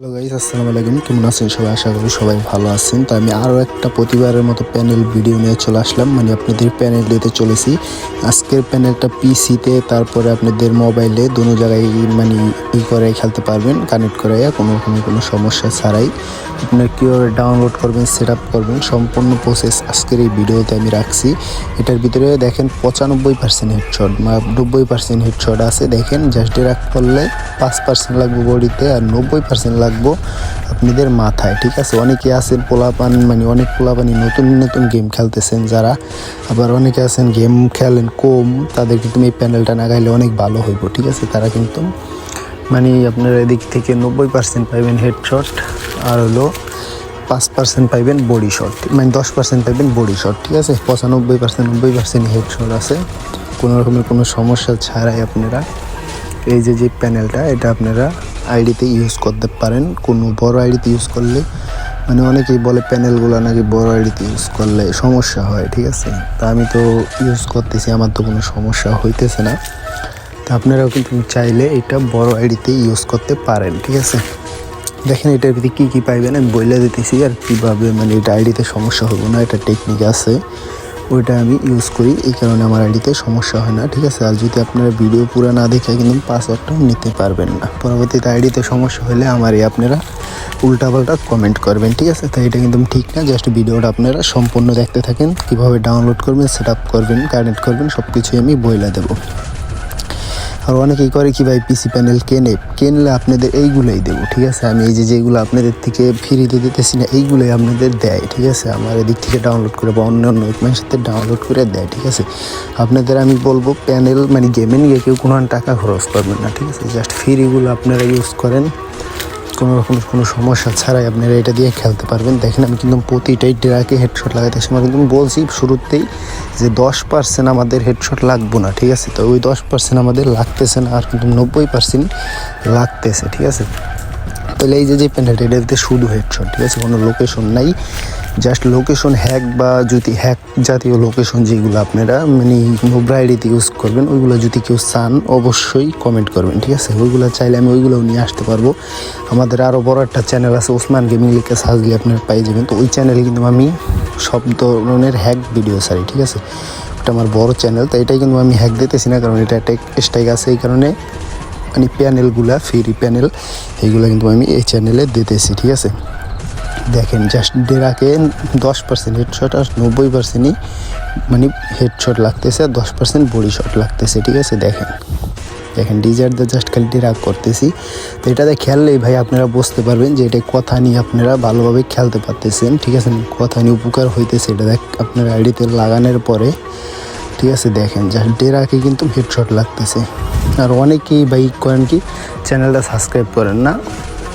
Hello guys আসসালামু আলাইকুম। কেমন আছেন সবাই? আশা করি সবাই ভালো আছেন। তো আমি আরও একটা প্রতিবারের মতো প্যানেল ভিডিও নিয়ে চলে আসলাম। মানে আপনাদের প্যানেল দিতে চলেছি। আজকের প্যানেলটা পিসিতে তারপরে আপনাদের মোবাইলে দোনো জায়গায় মানে ই করে খেলতে পারবেন কানেক্ট করে কোনো রকমের কোনো সমস্যা ছাড়াই। আপনার কীভাবে ডাউনলোড করবেন সেট করবেন, সম্পূর্ণ প্রসেস আজকের এই ভিডিওতে আমি রাখছি। এটার ভিতরে দেখেন পঁচানব্বই পার্সেন্ট হেডশট নব্বই পার্সেন্ট হেডশট আছে। দেখেন জাস্ট রাখ করলে পাঁচ পার্সেন্ট লাগবে বডিতে আর নব্বই পার্সেন্ট আপনাদের মাথায়, ঠিক আছে? অনেকে আছেন পোলাপান মানে অনেক পোলাপানি নতুন নতুন গেম খেলতেছেন যারা। আবার অনেকে আছেন গেম খেলেন কম তাদের কিন্তু এই প্যানেলটা না গাইলে অনেক ভালো হইব, ঠিক আছে? তারা কিন্তু মানে আপনারা এদিক থেকে নব্বই পার্সেন্ট পাইবেন হেডশট আর হলো পাঁচ পার্সেন্ট পাইবেন বডি শট মানে দশ পার্সেন্ট পাইবেন বডি শট ঠিক আছে? পঁচানব্বই পার্সেন্ট নব্বই পার্সেন্ট হেড হেডশট আছে। কোনো রকমের কোনো সমস্যা ছাড়াই আপনারা এই যে যে প্যানেলটা এটা আপনারা আইডিতে ইউজ করতে পারেন। কোনো বড় আইডিতে ইউজ করলে মানে অনেকেই বলে প্যানেলগুলো নাকি বড় আইডিতে ইউজ করলে সমস্যা হয়, ঠিক আছে? তা আমি তো ইউজ করতেছি, আমার তো কোনো সমস্যা হইতেছে না। তা আপনারাও কিন্তু চাইলে এটা বড় আইডিতে ইউজ করতে পারেন, ঠিক আছে? দেখেন এটার ভিতরে কী কী পাইবেন, আমি বলে দিতেছি আর কীভাবে মানে এটা আইডিতে সমস্যা হবে না, এটা টেকনিক আছে। ওইটা আমি ইউজ করি, এই কারণে আমার আইডিতে সমস্যা হয় না, ঠিক আছে? আর যদি আপনারা ভিডিও পুরো না দেখে কিন্তু পাসওয়ার্ডটাও নিতে পারবেন না। পরবর্তীতে আইডিতে সমস্যা হলে আমার এই আপনারা উল্টাপাল্টা কমেন্ট করবেন, ঠিক আছে? তাই এটা কিন্তু ঠিক না জাস্ট ভিডিওটা আপনারা সম্পূর্ণ দেখতে থাকেন, কীভাবে ডাউনলোড করবেন সেট করবেন কানেক্ট করবেন সব কিছুই আমি বইলা দেবো। আর অনেকেই করে কি ভাই পিসি প্যানেল কেনে, কেনলে আপনাদের এইগুলোই দেবো, ঠিক আছে? আমি এই যে যেগুলো আপনাদের থেকে ফ্রিতে দিতেছি না, এইগুলোই আপনাদের দেয়, ঠিক আছে? আমার এদিক থেকে ডাউনলোড করে বা অন্য অন্য মানুষের সাথে ডাউনলোড করে দেয়, ঠিক আছে? আপনাদের আমি বলব প্যানেল মানে গেমে নিয়ে কেউ কোনো টাকা খরচ করবেন না, ঠিক আছে? জাস্ট ফ্রিগুলো আপনারা ইউজ করেন। কোনো রকম কোনো সমস্যা ছাড়াই আপনারা এটা দিয়ে খেলতে পারবেন। দেখেন আমি কিন্তু প্রতিটাই ড্রাকে হেডশট লাগাতে সময় কিন্তু বলছি শুরুতেই যে দশ পার্সেন্ট আমাদের হেডশট লাগবো না, ঠিক আছে? তো ওই দশ পার্সেন্ট আমাদের লাগতেছে না, আর কিন্তু নব্বই পার্সেন্ট লাগতেছে, ঠিক আছে? তাহলে এই যে যে প্যান্ডেলটা এটাতে শুধু হেডশট ঠিক আছে? কোনো লোকেশন নাই। জাস্ট লোকেশন হ্যাক বা যদি হ্যাক জাতীয় লোকেশন যেগুলো আপনারা মানে নোবরা ইউজ করবেন, ওইগুলো যদি কেউ চান, অবশ্যই কমেন্ট করবেন, ঠিক আছে? ওইগুলো চাইলে আমি ওইগুলোও নিয়ে আসতে পারব। আমাদের আরও বড় একটা চ্যানেল আছে, ওসমান গেমিং লিখে সাজলে আপনারা পাই যাবেন। তো ওই চ্যানেলে কিন্তু আমি সব ধরনের হ্যাক ভিডিও সারি ঠিক আছে? ওটা আমার বড় চ্যানেল তো এটাই কিন্তু আমি হ্যাক দিতেছি না, কারণ এটা একটা স্ট্রাইক আছে, এই কারণে মানে প্যানেলগুলা ফ্রি প্যানেল এইগুলো কিন্তু আমি এই চ্যানেলে দিতেছি, ঠিক আছে? দেখেন জাস্ট ডেরাকে দশ পার্সেন্ট হেডশট আর নব্বই পার্সেন্টই মানে হেডশট লাগতেছে আর দশ পার্সেন্ট বডি শট লাগতেছে, ঠিক আছে? দেখেন দেখেন ডিজার দিয়ে জাস্ট খালি ডেরাক করতেছি। তো এটাতে খেললেই ভাই, আপনারা বুঝতে পারবেন যে এটা কথা নিয়ে আপনারা ভালোভাবে খেলতে পারতেছেন, ঠিক আছে? কথা নিয়ে উপকার হইতেছে এটা, দেখ, আপনার আইডিতে লাগানোর পরে, ঠিক আছে? দেখেন জাস্ট ডেরাকে কিন্তু হেডশট লাগতেছে। আর অনেকেই ভাই করেন কি চ্যানেলটা সাবস্ক্রাইব করেন না।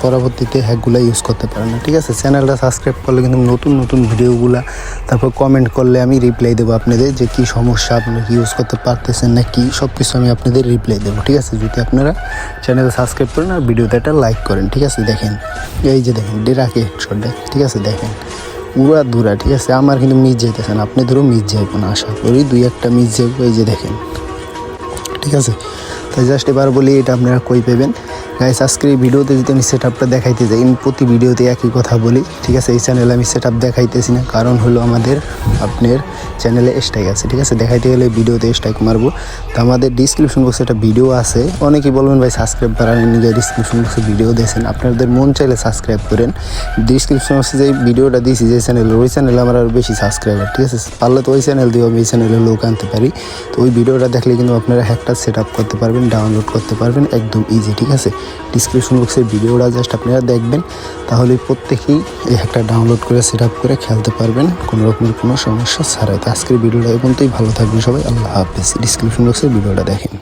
পরবর্তীতে হ্যাকগুলো ইউজ করতে পারেন না। ঠিক আছে? চ্যানেলটা সাবস্ক্রাইব করলে কিন্তু নতুন নতুন ভিডিওগুলো, তারপর কমেন্ট করলে আমি রিপ্লাই দেবো আপনাদের যে কী সমস্যা আপনারা কি ইউজ করতে পারতেছেন না কি সব কিছু আমি আপনাদের রিপ্লাই দেবো। ঠিক আছে? যদি আপনারা চ্যানেলে সাবস্ক্রাইব করেন আর ভিডিওতে একটা লাইক করেন, ঠিক আছে? দেখেন, এই যে দেখেন ডেরাকে হেডশটটা ঠিক আছে? দেখেন, উড়া দূরা, ঠিক আছে? আমার কিন্তু মিস যাইতেছে না আপনি ধরো মিস যাইব না, আশা করি। দুই একটা মিস যাইব, এই যে দেখেন, ঠিক আছে? তাই জাস্ট এবার বলি, এটা আপনারা কই পাবেন? গাইস আজকের এই ভিডিওতে যদি আমি সেট আপটা দেখাইতে যাই, আমি প্রতি ভিডিওতে একই কথা বলি, ঠিক আছে? এই চ্যানেলে আমি সেট আপ দেখাইতেছি না, কারণ হলো আমাদের, আপনার চ্যানেলে স্ট্রাইক আছে, ঠিক আছে? দেখাইতে গেলে ভিডিওতে স্ট্রাইক মারবো। তো আমাদের ডিসক্রিপশন বক্সে একটা ভিডিও আছে। অনেকেই বলবেন, ভাই সাবস্ক্রাইব করার নিজে ডিসক্রিপশন বক্সে ভিডিও দিয়েছেন। আপনাদের মন চাইলে সাবস্ক্রাইব করেন। ডিসক্রিপশন বক্সে যে ভিডিওটা দিয়েছি, যে চ্যানেল ওই চ্যানেলে আমার আরও বেশি সাবস্ক্রাইবার ঠিক আছে? পারলে তো ওই চ্যানেল দিয়েও আমি এই চ্যানেলে লোক আনতে পারি। তো ওই ভিডিওটা দেখলে কিন্তু আপনারা হ্যাকটা সেট আপ করতে পারবেন ডাউনলোড করতে পারবেন, একদম ইজি ঠিক আছে? ডিসক্রিপশন বক্সের ভিডিওটা জাস্ট আপনারা দেখবেন, তাহলে প্রত্যেকেই এই হ্যাকটা ডাউনলোড করে সেট আপ করে খেলতে পারবেন, কোনো রকমের কোনো সমস্যা ছাড়াই। তো আজকের ভিডিওটা এখন পর্যন্তই, ভালো থাকবে সবাই, আল্লাহ হাফেজ। ডিসক্রিপশন বক্সের ভিডিওটা দেখেন।